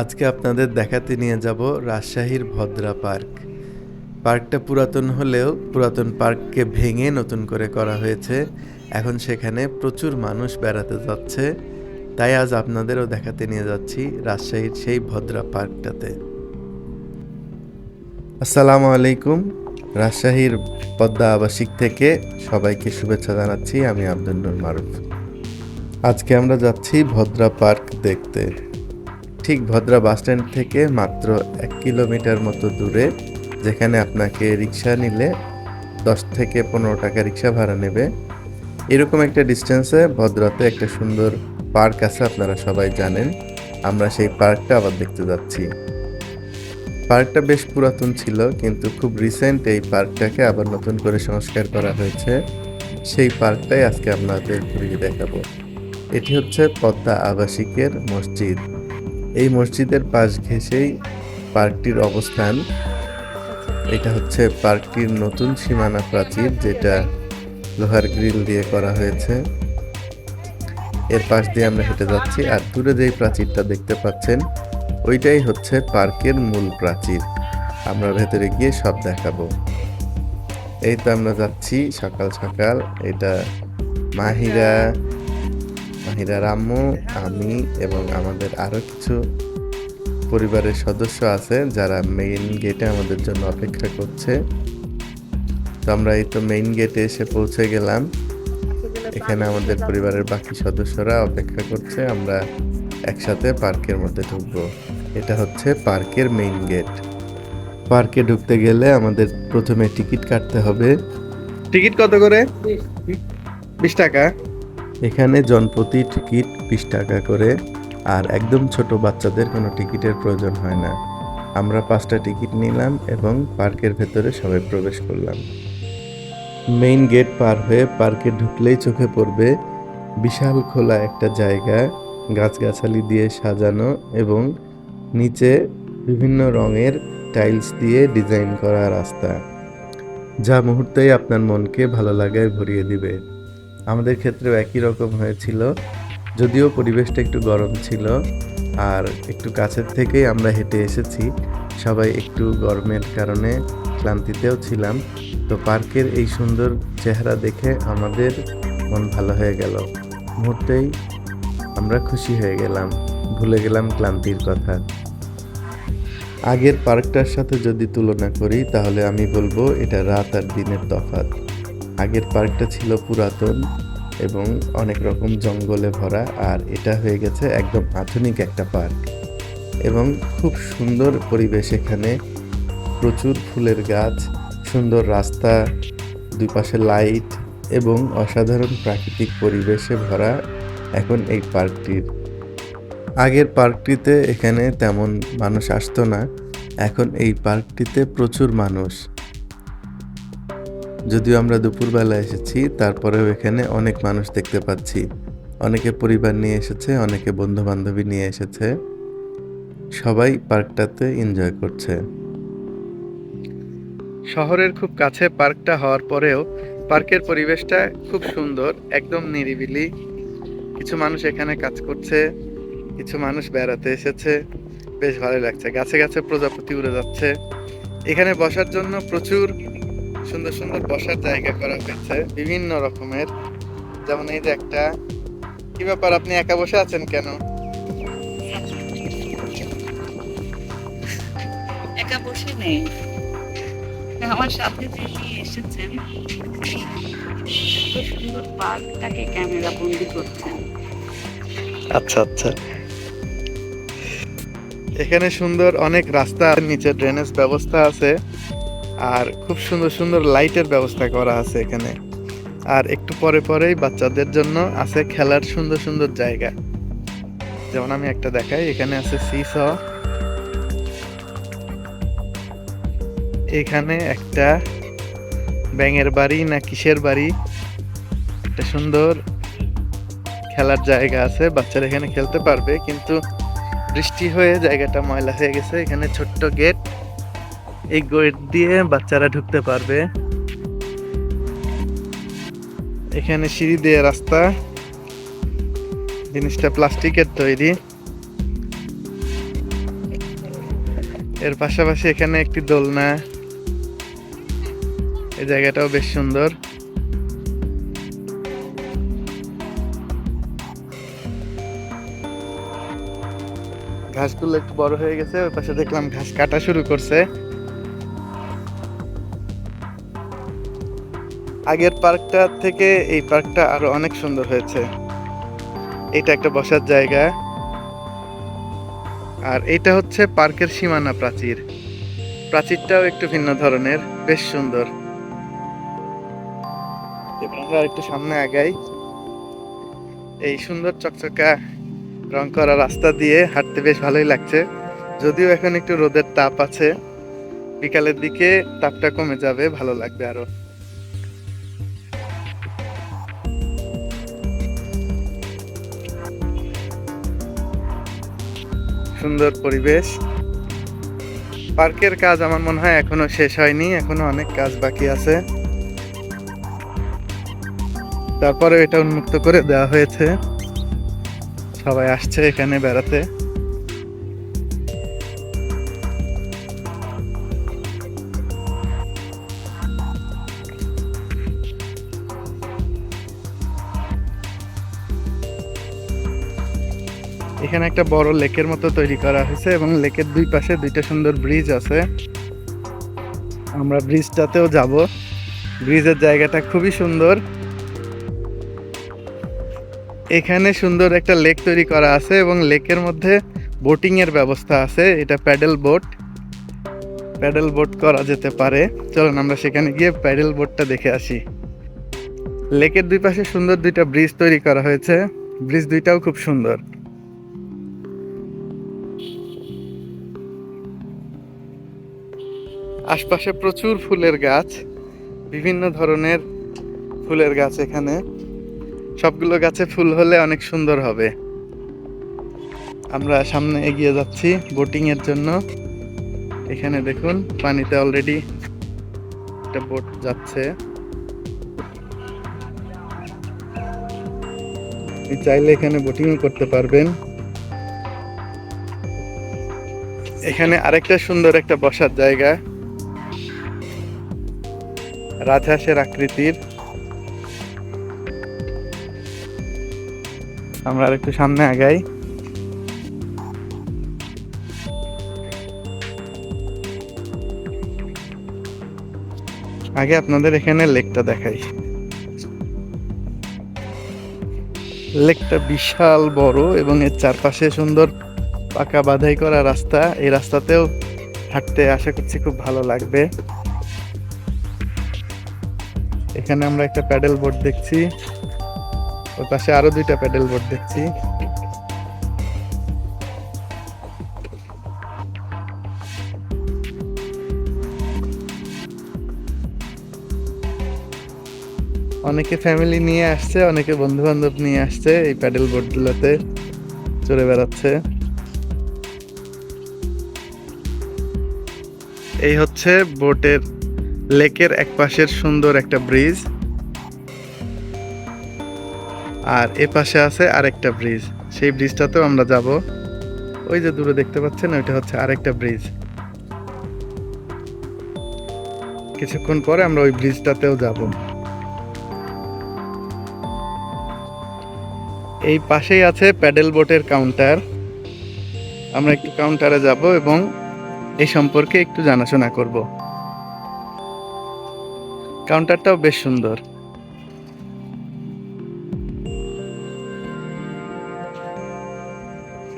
আজকে আপনাদের দেখাতে নিয়ে যাব রাজশাহীর ভদ্রা পার্ক। পার্কটা পুরাতন হলেও পুরাতন পার্ককে ভেঙে নতুন করে করা হয়েছে। এখন সেখানে প্রচুর মানুষ বেড়াতে যাচ্ছে। তাই আজ আপনাদেরও দেখাতে নিয়ে যাচ্ছি রাজশাহীর সেই ভদ্রা পার্কটাতে। আসসালামু আলাইকুম। রাজশাহীর পদ্মা আবাসিক থেকে সবাইকে শুভেচ্ছা জানাচ্ছি। আমি আব্দুল মারুফ। আজকে আমরা যাচ্ছি ভদ্রা পার্ক দেখতে। ঠিক ভদ্রা বাস স্ট্যান্ড থেকে মাত্র এক কিলোমিটার মতো দূরে, যেখানে আপনাকে রিক্সা নিলে দশ থেকে পনেরো টাকা রিক্সা ভাড়া নেবে। এরকম একটা ডিস্টেন্সে ভদ্রাতে একটা সুন্দর পার্ক আছে, আপনারা সবাই জানেন। আমরা সেই পার্কটা আবার দেখতে যাচ্ছি। পার্কটা বেশ পুরাতন ছিল, কিন্তু খুব রিসেন্ট এই পার্কটাকে আবার নতুন করে সংস্কার করা হয়েছে। সেই পার্কটাই আজকে আপনাদের ঘুরিয়ে দেখাবো। এটি হচ্ছে পদ্মা আবাসিকের মসজিদ। এই মসজিদের পাশ ঘেঁষেই পার্কটির অবস্থান। এটা হচ্ছে পার্কটির নতুন সীমানা প্রাচীর, যেটা লোহার গ্রিল দিয়ে করা হয়েছে। এর পাশ দিয়ে আমরা হেঁটে যাচ্ছি, আর দূরে যেই প্রাচীরটা দেখতে পাচ্ছেন, ওইটাই হচ্ছে পার্কের মূল প্রাচীর। আমরা ভেতরে গিয়ে সব দেখাবো। এই তো আমরা যাচ্ছি সকাল সকাল, এটা মাহিরা মাহিরা রাম্মু আমি এবং আমাদের আরও কিছু পরিবারের সদস্য আছে যারা মেইন গেটে আমাদের জন্য অপেক্ষা করছে। তো আমরা এই তো মেইন গেটে এসে পৌঁছে গেলাম। এখানে আমাদের পরিবারের বাকি সদস্যরা অপেক্ষা করছে আমরা একসাথে পার্কের মধ্যে ঢুকবো। এটা হচ্ছে পার্কের মেইন গেট পার্কে ঢুকতে গেলে আমাদের প্রথমে টিকিট কাটতে হবে। টিকিট কত করে? বিশ টাকা। এখানে জনপ্রতি টিকিট বিশ টাকা করে, আর একদম ছোট বাচ্চাদের কোনো টিকিটের প্রয়োজন হয় না। আমরা পাঁচটা টিকিট নিলাম এবং পার্কের ভেতরে সবাই প্রবেশ করলাম। মেইন গেট পার হয়ে পার্কে ঢুকলেই চোখে পড়বে বিশাল খোলা একটা জায়গা, গাছগাছালি দিয়ে সাজানো এবং নিচে বিভিন্ন রঙের টাইলস দিয়ে ডিজাইন করা রাস্তা। যা মুহূর্তেই আপনার মনকে ভালো লাগায় ভরিয়ে দিবে। আমাদের ক্ষেত্রেও একই রকম হয়েছিল। যদিও পরিবেশটা একটু গরম ছিল, আর একটু কাছের থেকেই আমরা হেঁটে এসেছি। সবাই একটু গরমের কারণে ক্লান্তিতেও ছিলাম। তো পার্কের এই সুন্দর চেহারা দেখে আমাদের মন ভালো হয়ে গেল। মুহূর্তেই আমরা খুশি হয়ে গেলাম, ভুলে গেলাম ক্লান্তির কথা। আগের পার্কটার সাথে যদি তুলনা করি, তাহলে আমি বলব এটা রাত আর দিনের তফাৎ। আগের পার্কটা ছিল পুরাতন এবং অনেক রকম জঙ্গলে ভরা, আর এটা হয়ে গেছে একদম আধুনিক একটা পার্ক। এবং খুব সুন্দর পরিবেশ এখানে। প্রচুর ফুলের গাছ, সুন্দর রাস্তা দুই পাশে লাইট এবং অসাধারণ প্রাকৃতিক পরিবেশে ভরা এখন এই পার্কটির। আগের পার্কটিতে এখানে তেমন মানুষ আসতো না, এখন এই পার্কটিতে প্রচুর মানুষ। যদিও আমরা দুপুরবেলা এসেছি, তারপরেও এখানে অনেক মানুষ দেখতে পাচ্ছি। অনেকে পরিবার নিয়ে এসেছে, অনেকে বন্ধু বান্ধবী নিয়ে এসেছে। সবাই পার্কটাতে এনজয় করছে। শহরের খুব কাছে পার্কটা হওয়ার পরেও পার্কের পরিবেশটা খুব সুন্দর, একদম নিরিবিলি। কিছু মানুষ এখানে কাজ করছে, কিছু মানুষ বেড়াতে এসেছে। বেশ ভালো লাগছে। গাছে গাছে প্রজাপতি উড়ে যাচ্ছে। এখানে বসার জন্য প্রচুর সুন্দর সুন্দর বসার জায়গা করা হয়েছে বিভিন্ন রকমের। যেমন এই যে একটা কি ব্যাপার আপনি একা বসে আছেন কেন? একা বসে নেই। আমার সাথে যিনি এসেছেন সুন্দর পার্কটাকে ক্যামেরা বন্দি করছেন। আচ্ছা আচ্ছা। এখানে সুন্দর অনেক রাস্তা নিচে ড্রেনেজ ব্যবস্থা আছে। আর খুব সুন্দর সুন্দর লাইটের ব্যবস্থা করা আছে এখানে। আর একটু পরে পরেই বাচ্চাদের জন্য আছে খেলার সুন্দর সুন্দর জায়গা। যেমন আমি একটা দেখাই, এখানে আছে সিস এখানে একটা ব্যাঙের বাড়ি না কিসের বাড়ি? একটা সুন্দর খেলার জায়গা আছে, বাচ্চারা এখানে খেলতে পারবে, কিন্তু বৃষ্টি হয়ে জায়গাটা ময়লা হয়ে গেছে। এখানে ছোট্ট গেট। এই গেট দিয়ে বাচ্চারা ঢুকতে পারবে। এখানে সিঁড়ি দিয়ে রাস্তা। জিনিসটা প্লাস্টিকের তৈরি। এর পাশাপাশি এখানে একটি দোলনা। এই জায়গাটাও বেশ সুন্দর। ঘাসগুলো একটু বড় হয়ে গেছে, ওই পাশে দেখলাম ঘাস কাটা শুরু করছে। আগের পার্কটা থেকে এই পার্কটা আরও অনেক সুন্দর হয়েছে। এটা একটা বসার জায়গা। আর এটা হচ্ছে পার্কের সীমানা প্রাচীর। প্রাচীরটাও একটু ভিন্ন ধরনের, বেশ সুন্দর। একটু সামনে আগাই। এই সুন্দর চকচকা রং করা রাস্তা দিয়ে হাঁটতে বেশ ভালোই লাগছে। যদিও এখন একটু রোদের তাপ আছে, বিকালের দিকে তাপটা কমে যাবে, ভালো লাগবে আরও। সুন্দর পরিবেশ। পার্কের কাজ আমার মনে হয় এখনও শেষ হয়নি, এখনও অনেক কাজ বাকি আছে। তারপরে এটা উন্মুক্ত করে দেওয়া হয়েছে। সবাই আসছে এখানে বেড়াতে। এখানে একটা বড় লেকের মতো তৈরি করা হয়েছে এবং লেকের দুই পাশে দুইটা সুন্দর ব্রিজ আছে। আমরা ব্রিজটাতেও যাব। ব্রিজের জায়গাটা খুবই সুন্দর। এখানে সুন্দর একটা লেক তৈরি করা আছে এবং লেকের মধ্যে বোটিং এর ব্যবস্থা আছে। এটা প্যাডেল বোট। প্যাডেল বোট করা যেতে পারে। চলুন আমরা সেখানে গিয়ে প্যাডেল বোটটা দেখে আসি। লেকের দুই পাশে সুন্দর দুইটা ব্রিজ তৈরি করা হয়েছে। ব্রিজ দুইটাও খুব সুন্দর। আশপাশে প্রচুর ফুলের গাছ, বিভিন্ন ধরনের ফুলের গাছ এখানে। সবগুলো গাছে ফুল হলে অনেক সুন্দর হবে। আমরা সামনে এগিয়ে যাচ্ছি বোটিং এর জন্য। এখানে দেখুন, পানিতে অলরেডি একটা বোট যাচ্ছে। চাইলে এখানে বোটিংও করতে পারবেন। এখানে আরেকটা সুন্দর একটা বসার জায়গা। রাজহাঁসের আকৃতির। আমরা আর একটু সামনে আগাই। আগে আপনাদের এখানে লেকটা দেখাই। লেকটা বিশাল বড় এবং এর চারপাশে সুন্দর পাকা বাধাই করা রাস্তা। এই রাস্তাতেও হাঁটতে আশা করছি খুব ভালো লাগবে। এখানে আমরা একটা প্যাডেল বোর্ড দেখছি। ওর পাশে আরও দুইটা প্যাডেল বোর্ড দেখছি। অনেকে ফ্যামিলি নিয়ে আসছে, অনেকে বন্ধু বান্ধব নিয়ে আসছে এই প্যাডেল বোটগুলোতে চড়ে বেড়াচ্ছে। এই হচ্ছে বোটের লেকের এক পাশের সুন্দর একটা ব্রিজ। আর এ পাশে আছে আরেকটা ব্রিজ। সেই ব্রিজটাতেও আমরা যাব। ওই যে দূরে দেখতে পাচ্ছেন, ওইটা হচ্ছে আরেকটা ব্রিজ। কিছুক্ষণ পরে আমরা ওই ব্রিজটাতেও যাব। এই পাশেই আছে প্যাডেল বোটের কাউন্টার। আমরা একটু কাউন্টারে যাব এবং এই সম্পর্কে একটু জানাশোনা করব। কাউন্টারটাও বেশ সুন্দর।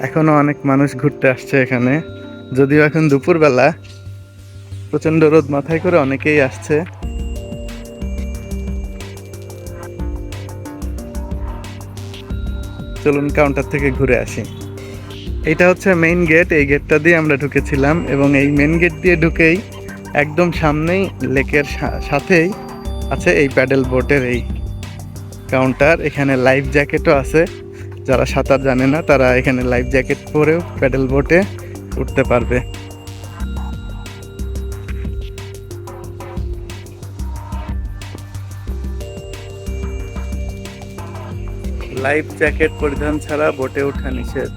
এখনও অনেক মানুষ ঘুরতে আসছে এখানে। যদিও এখন দুপুরবেলা প্রচণ্ড রোদ মাথায় করে অনেকেই আসছে। চলুন কাউন্টার থেকে ঘুরে আসি। এটা হচ্ছে মেইন গেট এই গেটটা দিয়ে আমরা ঢুকেছিলাম এবং এই মেইন গেট দিয়ে ঢুকেই একদম সামনেই, লেকের সাথেই আছে এই প্যাডেল বোটের এই কাউন্টার। এখানে লাইফ জ্যাকেটও আছে। যারা সাঁতার জানে না, তারা এখানে লাইফ জ্যাকেট পরেও প্যাডেল বোটে উঠতে পারবে। লাইফ জ্যাকেট পরিধান ছাড়া বোটে ওঠা নিষেধ।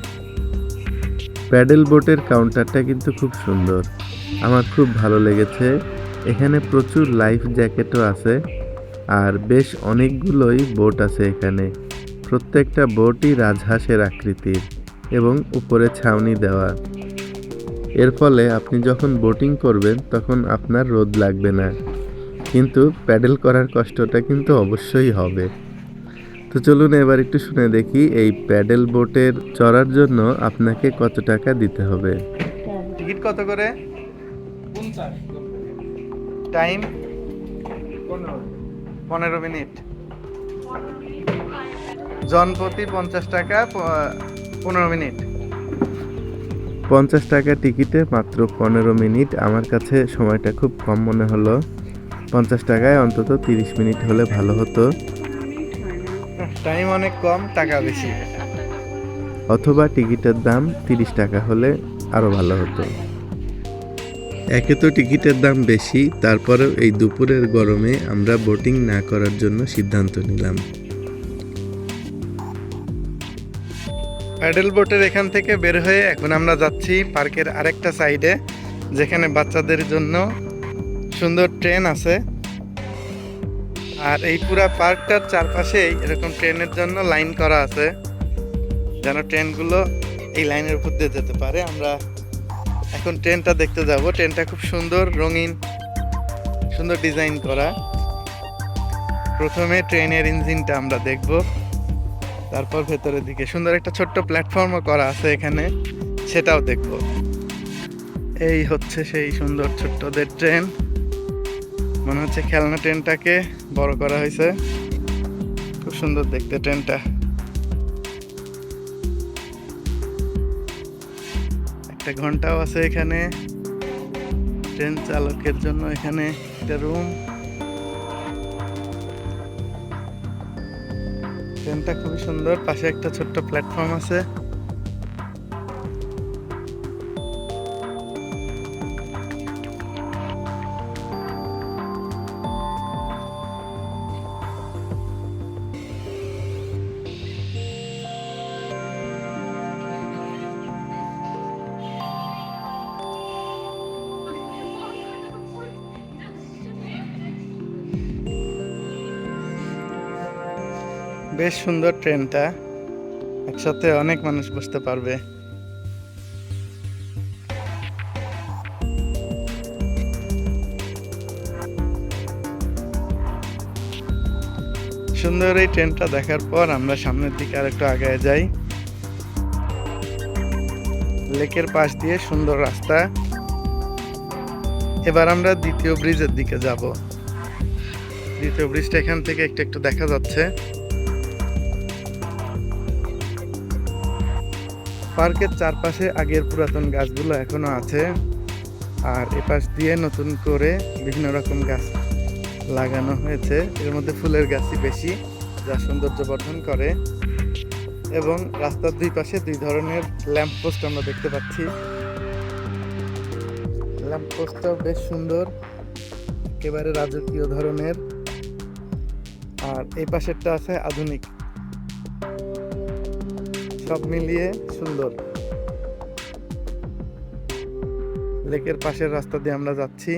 প্যাডেল বোটের কাউন্টারটা কিন্তু খুব সুন্দর। আমার খুব ভালো লেগেছে। এখানে প্রচুর লাইফ জ্যাকেটও আছে আর বেশ অনেকগুলোই বোট আছে এখানে। প্রত্যেকটা বোটই রাজহাঁসের আকৃতির এবং উপরে ছাউনি দেওয়া। এর ফলে আপনি যখন বোটিং করবেন তখন আপনার রোদ লাগবে না। কিন্তু প্যাডেল করার কষ্টটা কিন্তু অবশ্যই হবে। তো চলুন এবার একটু শুনে দেখি এই প্যাডেল বোটের চড়ার জন্য আপনাকে কত টাকা দিতে হবে। টিকিট কত করে? টাইম পনেরো। মিনিট। জনপ্রতি পঞ্চাশ টাকা পনেরো মিনিট। পঞ্চাশ টাকা টিকিটে মাত্র পনেরো মিনিট। আমার কাছে সময়টা খুব কম মনে হলো। পঞ্চাশ টাকায় অন্তত তিরিশ মিনিট হলে ভালো হতো। টাইম অনেক কম টাকা বেশি। অথবা টিকিটের দাম তিরিশ টাকা হলে আরও ভালো হতো। একে তো টিকিটের দাম বেশি, তারপরেও এই দুপুরের গরমে আমরা বোটিং না করার জন্য সিদ্ধান্ত নিলাম। প্যাডেল বোটের এখান থেকে বের হয়ে এখন আমরা যাচ্ছি পার্কের আরেকটা সাইডে, যেখানে বাচ্চাদের জন্য সুন্দর ট্রেন আছে। আর এই পুরা পার্কটার চারপাশেই এরকম ট্রেনের জন্য লাইন করা আছে, যেন ট্রেনগুলো এই লাইনের উপর দিয়ে যেতে পারে। আমরা এখন ট্রেনটা দেখতে যাব। ট্রেনটা খুব সুন্দর, রঙিন, সুন্দর ডিজাইন করা। প্রথমে ট্রেনের ইঞ্জিনটা আমরা দেখব। তারপর ভেতরের দিকে। সুন্দর একটা ছোট্ট প্ল্যাটফর্মও করা আছে এখানে, সেটাও দেখব। এই হচ্ছে সেই সুন্দর ছোট্টদের ট্রেন। মনে হচ্ছে খেলনা ট্রেনটাকে বড় করা হয়েছে। খুব সুন্দর দেখতে ট্রেনটা। একটা ঘন্টাও আছে এখানে। ট্রেন চালকের জন্য এখানে একটা রুম ট্রেনটা খুবই সুন্দর, পাশে একটা ছোট্ট প্ল্যাটফর্ম আছে। বেশ সুন্দর ট্রেনটা। একসাথে অনেক মানুষ বসতে পারবে। সুন্দর এই ট্রেনটা দেখার পর আমরা সামনের দিকে আর একটু আগায় যাই। লেকের পাশ দিয়ে সুন্দর রাস্তা। এবার আমরা দ্বিতীয় ব্রিজের দিকে যাব। দ্বিতীয় ব্রিজটা এখান থেকে একটু একটু দেখা যাচ্ছে। পার্কের চারপাশে আগের পুরাতন গাছগুলো এখনও আছে। আর এপাশ দিয়ে নতুন করে বিভিন্ন রকম গাছ লাগানো হয়েছে। এর মধ্যে ফুলের গাছই বেশি, যা সৌন্দর্য বর্ধন করে। এবং রাস্তার দুই পাশে দুই ধরনের ল্যাম্প পোস্ট আমরা দেখতে পাচ্ছি। ল্যাম্প পোস্টটাও বেশ সুন্দর, একেবারে রাজকীয় ধরনের। আর এই পাশেরটা আছে আধুনিক সব মিলিয়ে সুন্দর। লেকের পাশের রাস্তা দিয়ে আমরা যাচ্ছি।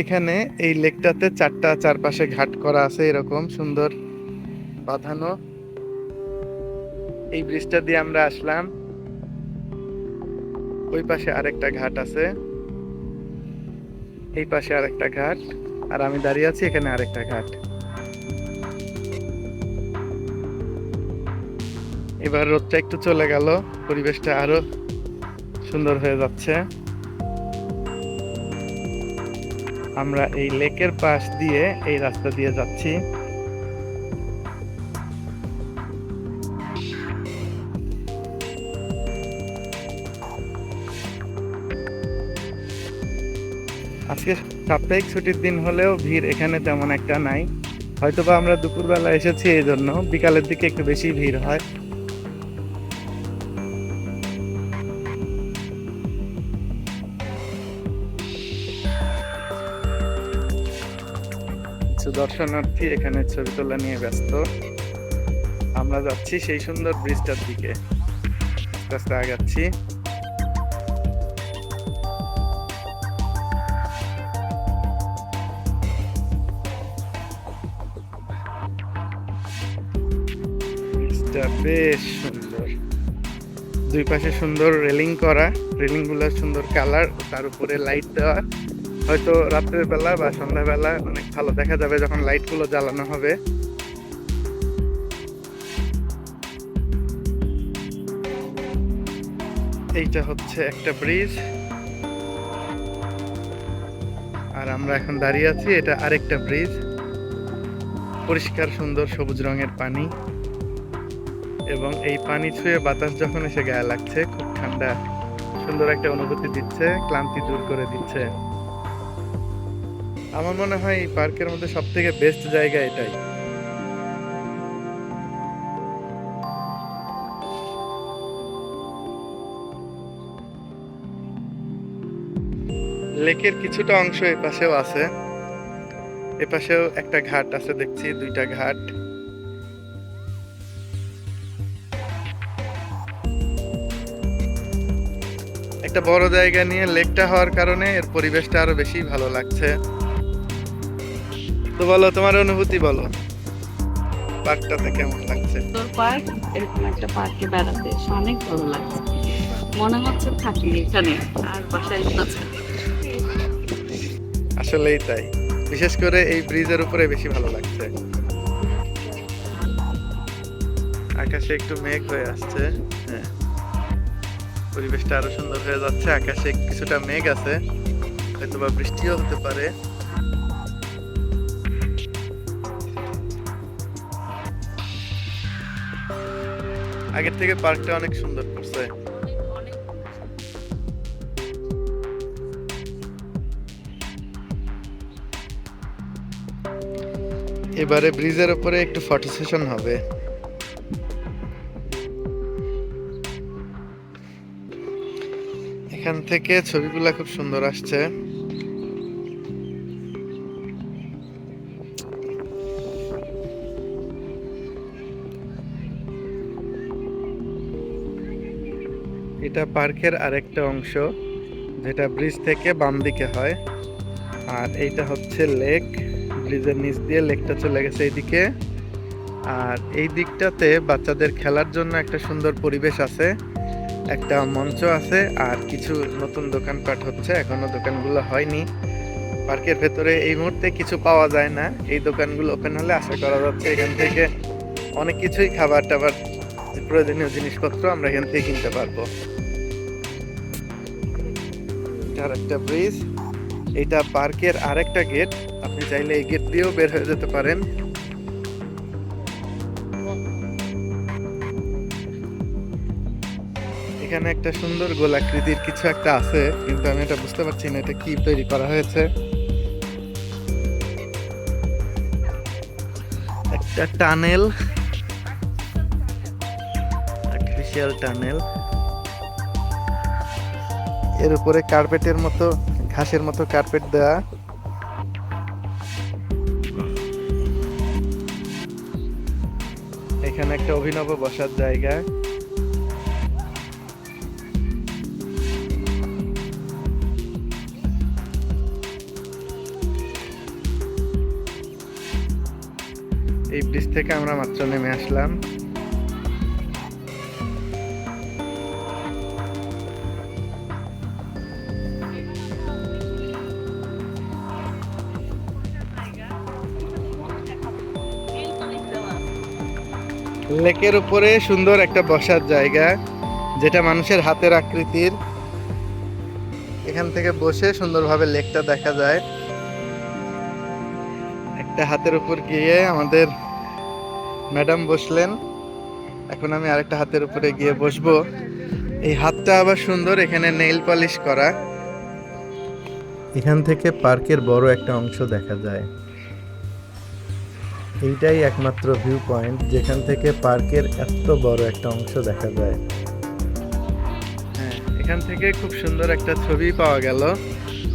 এখানে এই লেকটাতে চারটা চারপাশে ঘাট করা আছে এরকম সুন্দর বাঁধানো। এই ব্রিজটা দিয়ে আমরা আসলাম। ওই পাশে আরেকটা ঘাট আছে। এই পাশে আরেকটা ঘাট। আর আমি দাঁড়িয়ে আছি এখানে আরেকটা ঘাট। এবার রোদটা একটু চলে গেল, পরিবেশটা আরও সুন্দর হয়ে যাচ্ছে। আমরা এই লেকের পাশ দিয়ে এই রাস্তা দিয়ে যাচ্ছি। আজকে সাপ্তাহিক ছুটির দিন হলেও ভিড় এখানে তেমন একটা নাই। হয়তোবা আমরা দুপুরবেলা এসেছি এই জন্য, বিকালের দিকে একটু বেশি ভিড় হয়। দর্শনার্থী এখানে ছবি তোলা নিয়ে ব্যস্ত। আমরা যাচ্ছি সেই সুন্দর ব্রিজটার দিকে। আস্তে আগাচ্ছি। ব্রিজটা বেশ সুন্দর। দুই পাশে সুন্দর রেলিং করা। রেলিংগুলোর সুন্দর কালার, তার উপরে লাইট দেওয়া। হয়তো রাত্রের বেলা বা সন্ধ্যাবেলা অনেক ভালো দেখা যাবে যখন লাইটগুলো জ্বালানো হবে। এইটা হচ্ছে একটা ব্রিজ আর আমরা এখন দাঁড়িয়ে আছি, এটা আরেকটা ব্রিজ পরিষ্কার, সুন্দর, সবুজ রঙের পানি। এবং এই পানি ছুঁয়ে বাতাস যখন এসে গায়ে লাগছে, খুব ঠান্ডা, সুন্দর একটা অনুভূতি দিচ্ছে, ক্লান্তি দূর করে দিচ্ছে। আমার মনে হয় এই পার্কের মধ্যে সব থেকে বেস্ট জায়গা এটাই। লেকের কিছুটা অংশ এ পাশেও আছে। এ পাশেও একটা ঘাট আছে, দেখছি দুইটা ঘাট। একটা বড় জায়গা নিয়ে লেকটা হওয়ার কারণে এর পরিবেশটা আরও বেশি ভালো লাগছে। তো বলো তোমার অনুভূতি বলো। পার্কটাতে কেমন লাগছে? তোর পার্ক? এরকম একটা পার্কে বেড়াতে এসে অনেক ভালো লাগছে। মনে হচ্ছে থাকি এখানে আর বাসায় না আসলেই তাই। বিশেষ করে এই ব্রিজের উপরে বেশি ভালো লাগছে। আকাশে একটু মেঘ হয়ে আসছে হ্যাঁ। পরিবেশটা আরও সুন্দর হয়ে যাচ্ছে। আকাশে কিছুটা মেঘ আছে হয়তো বা বৃষ্টিও হতে পারে। আগের থেকে পার্কটা অনেক সুন্দর করছে। এবারে ব্রিজের উপরে একটু ফটো সেশন হবে। এখান থেকে ছবিগুলা খুব সুন্দর আসছে। এটা পার্কের আরেকটা অংশ, যেটা ব্রিজ থেকে বাম দিকে হয়। আর এইটা হচ্ছে লেক, ব্রিজের নিচ দিয়ে লেকটা চলে গেছে এইদিকে। আর এই দিকটাতে বাচ্চাদের খেলার জন্য একটা সুন্দর পরিবেশ আছে, একটা মঞ্চ আছে, আর কিছু নতুন দোকানপাট হচ্ছে। এখনও দোকানগুলো হয়নি। পার্কের ভেতরে এই মুহূর্তে কিছু পাওয়া যায় না। এই দোকানগুলো ওপেন হলে আশা করা যাচ্ছে এখান থেকে অনেক কিছুই খাবার টাবার প্রয়োজনীয় জিনিসপত্র আমরা এখান থেকে কিনতে পারব। আর একটা ব্রিজ। এটা পার্কের আরেকটা গেট। আপনি চাইলে এই গেট দিয়েও বের হয়ে যেতে পারেন। এখানে একটা সুন্দর গোলাকৃতির কিছু একটা আছে, কিন্তু আমি এটা বুঝতে পারছি না, এটা কি তৈরি করা হয়েছে। একটা টানেল। Artificial tunnel. এর উপরে কার্পেটের মতো, ঘাসের মতো কার্পেট দেওয়া এখানে একটা অভিনব বসার জায়গা। এই ব্রিজ থেকে আমরা মাত্র নেমে আসলাম। লেকের উপরে সুন্দর একটা বসার জায়গা, যেটা মানুষের হাতের আকৃতির। এখান থেকে বসে সুন্দরভাবে লেকটা দেখা যায়। একটা হাতের উপর গিয়ে আমাদের ম্যাডাম বসলেন। এখন আমি আরেকটা হাতের উপরে গিয়ে বসবো। এই হাতটা আবার সুন্দর, এখানে নেইল পলিশ করা। এখান থেকে পার্কের বড় একটা অংশ দেখা যায়। এইটাই একমাত্র ভিউ পয়েন্ট যেখান থেকে পার্কের এত বড় একটা অংশ দেখা যায়। হ্যাঁ এখান থেকে খুব সুন্দর একটা ছবি পাওয়া গেল।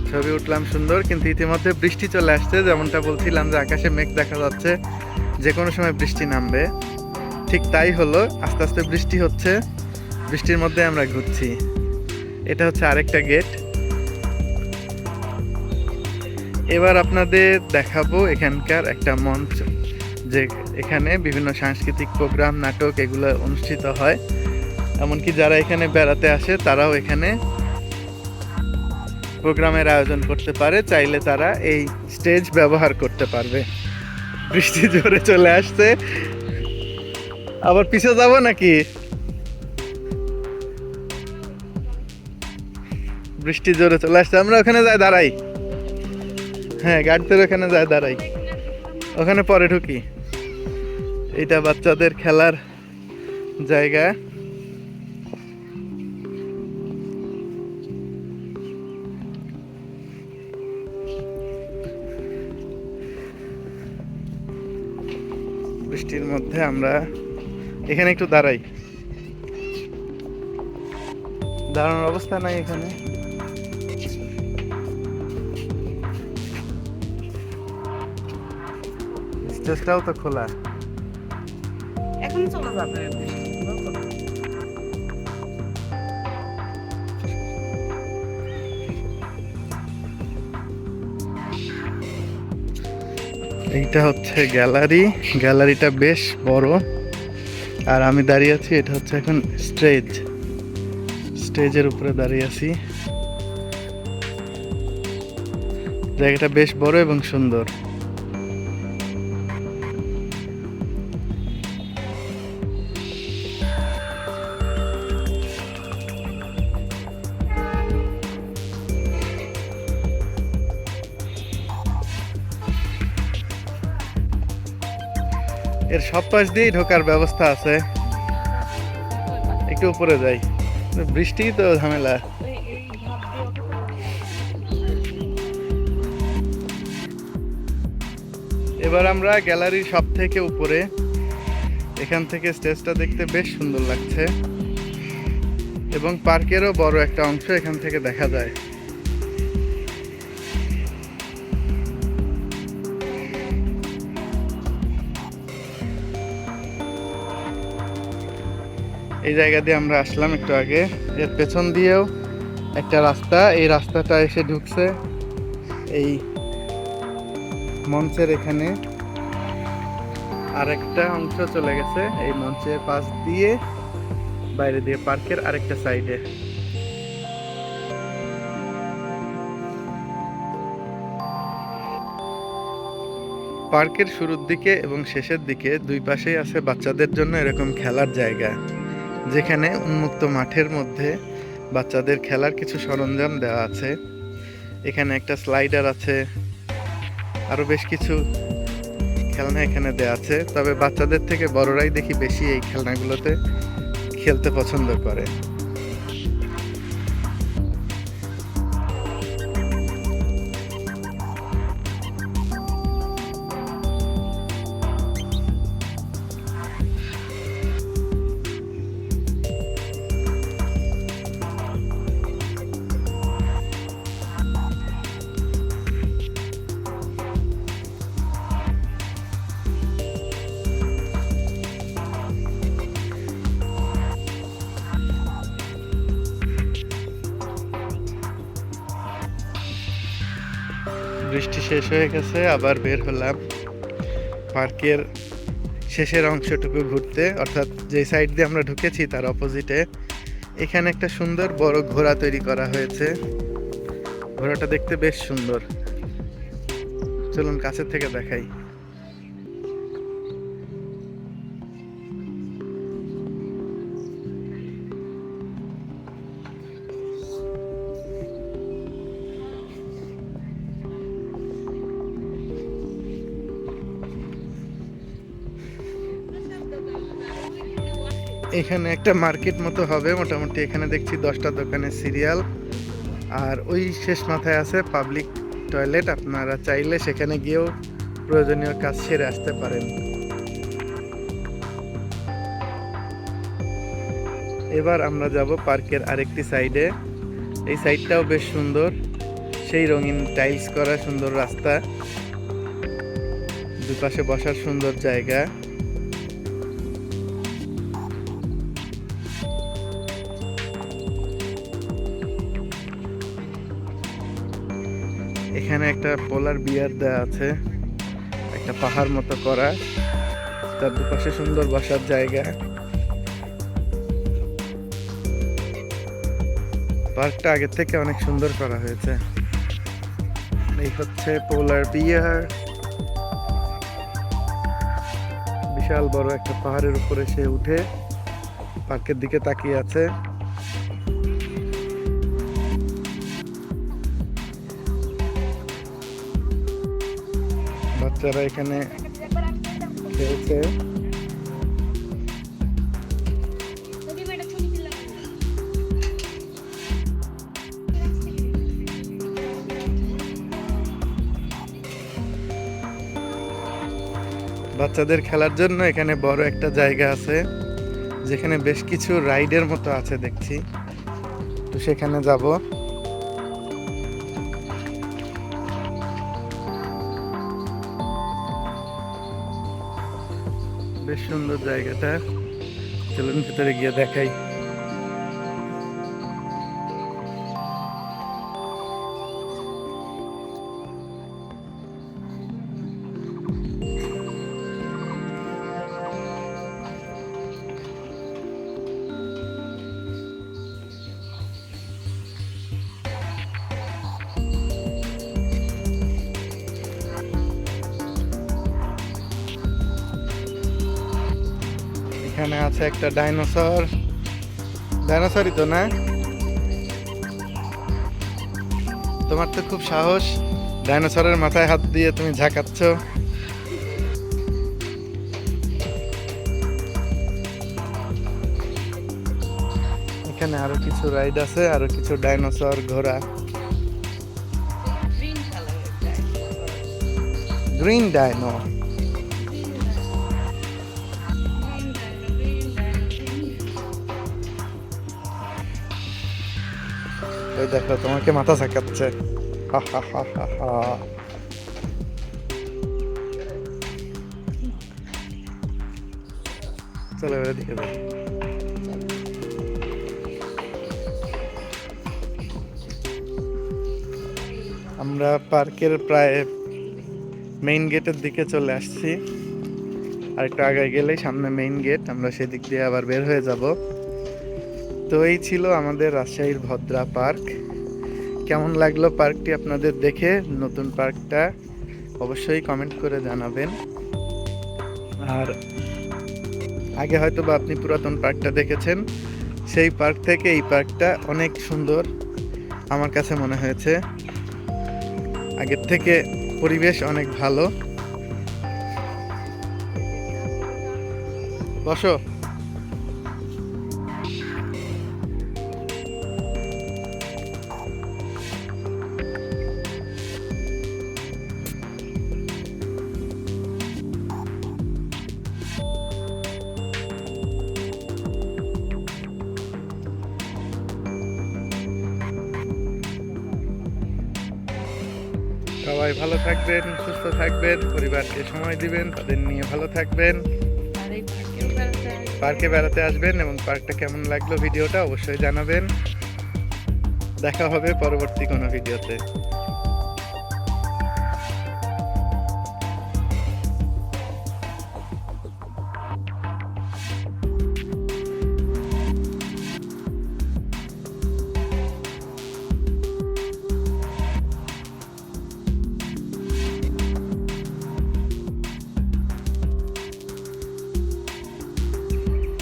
ছবি উঠলাম সুন্দর, কিন্তু ইতিমধ্যে বৃষ্টি চলে আসছে, যেমনটা বলছিলাম যে আকাশে মেঘ দেখা যাচ্ছে যে কোনো সময় বৃষ্টি নামবে। ঠিক তাই হলো, আস্তে আস্তে বৃষ্টি হচ্ছে, বৃষ্টির মধ্যে আমরা ঘুরছি। এটা হচ্ছে আরেকটা গেট এবার আপনাদের দেখাবো এখানকার একটা মঞ্চ। যে এখানে বিভিন্ন সাংস্কৃতিক প্রোগ্রাম, নাটক এগুলো অনুষ্ঠিত হয়। এমনকি যারা এখানে বেড়াতে আসে, তারাও এখানে প্রোগ্রামের আয়োজন করতে পারে। চাইলে তারা এই স্টেজ ব্যবহার করতে পারবে। বৃষ্টি জোরে চলে আসছে। আবার পিছে যাব নাকি? বৃষ্টি জোরে চলে আসছে। আমরা ওখানে যাই, দাঁড়াই। হ্যাঁ গাড়িতে ওখানে যাই, দাঁড়াই। ওখানে পরে ঢুকি। এটা বাচ্চাদের খেলার জায়গা। বৃষ্টির মধ্যে আমরা এখানে একটু দাঁড়াই। দাঁড়ানোর অবস্থা নাই এখানে। স্টেজটাও তো খোলা। চলে যাবে এইটা হচ্ছে গ্যালারি। গ্যালারিটা বেশ বড়। আর আমি দাঁড়িয়ে আছি, এটা হচ্ছে এখন স্টেজ। স্টেজের উপরে দাঁড়িয়ে আছি। জায়গাটা বেশ বড় এবং সুন্দর। সব পাশ দিয়েই ঢোকার ব্যবস্থা আছে। একটু উপরে যাই। বৃষ্টি তো ঝামেলা। এবার আমরা গ্যালারির সব থেকে উপরে। এখান থেকে স্টেজটা দেখতে বেশ সুন্দর লাগছে। এবং পার্কেরও বড় একটা অংশ এখান থেকে দেখা যায়। এই জায়গা দিয়ে আমরা আসলাম একটু আগে। এর পেছন দিয়েও একটা রাস্তা, এই রাস্তাটা এসে ঢুকছে এই মঞ্চের এখানে। আরেকটা অংশ চলে গেছে এই মঞ্চের পাশ দিয়ে, বাইরে দিয়ে পার্কের আরেকটা সাইডে। পার্কের শুরুর দিকে এবং শেষের দিকে দুই পাশেই আছে বাচ্চাদের জন্য এরকম খেলার জায়গা। যেখানে উন্মুক্ত মাঠের মধ্যে বাচ্চাদের খেলার কিছু সরঞ্জাম দেওয়া আছে। এখানে একটা স্লাইডার আছে। আরও বেশ কিছু খেলনা এখানে দেওয়া আছে। তবে বাচ্চাদের থেকে বড়রাই দেখি বেশি এই খেলনাগুলোতে খেলতে পছন্দ করে। শেষ হয়ে গেছে, আবার বের হলাম পার্কের শেষের অংশটুকু ঘুরতে। অর্থাৎ যে সাইড দিয়ে আমরা ঢুকেছি, তার অপোজিটে এখানে একটা সুন্দর বড় ঘোড়া তৈরি করা হয়েছে। ঘোড়াটা দেখতে বেশ সুন্দর। চলুন কাছের থেকে দেখাই। এখানে একটা মার্কেট মতো হবে, মোটামুটি এখানে দেখছি দশটা দোকানের সিরিয়াল। আর ওই শেষ মাথায় আছে পাবলিক টয়লেট, আপনারা চাইলে সেখানে গিয়েও প্রয়োজনীয় কাজ সেরে আসতে পারেন। এবার আমরা যাব পার্কের আরেকটি সাইডে। এই সাইডটাও বেশ সুন্দর, সেই রঙিন টাইলস করা সুন্দর রাস্তা। দুপাশে বসার সুন্দর জায়গা। বিয়ার দেওয়া আছে। একটা পাহাড় মতো করা। তার দুপাশে সুন্দর বসার জায়গা। পার্কটা আগের থেকে অনেক সুন্দর করা হয়েছে। এই হচ্ছে পোলার বিয়ার। বিশাল বড় একটা পাহাড়ের উপরে সে উঠে পার্কের দিকে তাকিয়ে আছে। বাচ্চারা এখানে খেলছে। বাচ্চাদের খেলার জন্য এখানে বড় একটা জায়গা আছে, যেখানে বেশ কিছু রাইডের মতো আছে দেখছি। তো সেখানে যাব। বেশ সুন্দর জায়গাটা। চলুন ভেতরে গিয়ে দেখাই। একটা ডাইনোসর। ডাইনোসরই তো না? তোমার তো খুব সাহস। ডাইনোসরের মাথায় হাত দিয়ে তুমি ঝাঁকাচ্ছ। এখানে আরও কিছু রাইড আছে আরও কিছু ডাইনোসর ঘোড়া। গ্রিন কালারের গ্রিন ডাইনো ওই দেখো, তোমাকে মাথা ঝাঁকাচ্ছে। হা হা হা হা হা। চলো এবার যাই আমরা পার্কের প্রায় মেইন গেটের দিকে চলে আসছি। আর একটু আগে গেলেই সামনে মেইন গেট আমরা সেদিক দিয়ে আবার বের হয়ে যাব। তো এই ছিল আমাদের রাজশাহীর ভদ্রা পার্ক। কেমন লাগল পার্কটি আপনাদের দেখে? নতুন পার্কটা অবশ্যই কমেন্ট করে জানাবেন। আর আগে হয়তো বা আপনি পুরাতন পার্কটা দেখেছেন। সেই পার্ক থেকে এই পার্কটা অনেক সুন্দর আমার কাছে মনে হয়েছে। আগের থেকে পরিবেশ অনেক ভালো। বসো। থাকবেন, পরিবারকে সময় দিবেন, তাদের নিয়ে ভালো থাকবেন। পার্কে বেড়াতে আসবেন এবং পার্কটা কেমন লাগল ভিডিওটা অবশ্যই জানাবেন দেখা হবে পরবর্তী কোনো ভিডিওতে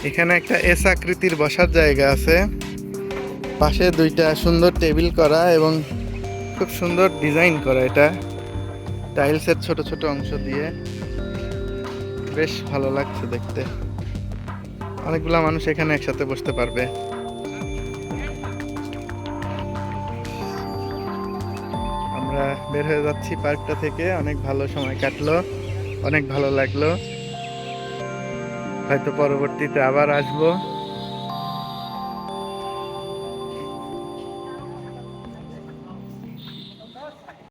এখানে একটা এস আকৃতির বসার জায়গা আছে। পাশে দুইটা সুন্দর টেবিল করা এবং খুব সুন্দর ডিজাইন করা এটা। টাইলসের ছোট ছোট অংশ দিয়ে। বেশ ভালো লাগছে দেখতে। অনেকগুলা মানুষ এখানে একসাথে বসতে পারবে। আমরা বের হয়ে যাচ্ছি পার্কটা থেকে। অনেক ভালো সময় কাটলো। অনেক ভালো লাগল। হয়তো পরবর্তীতে আবার আসব।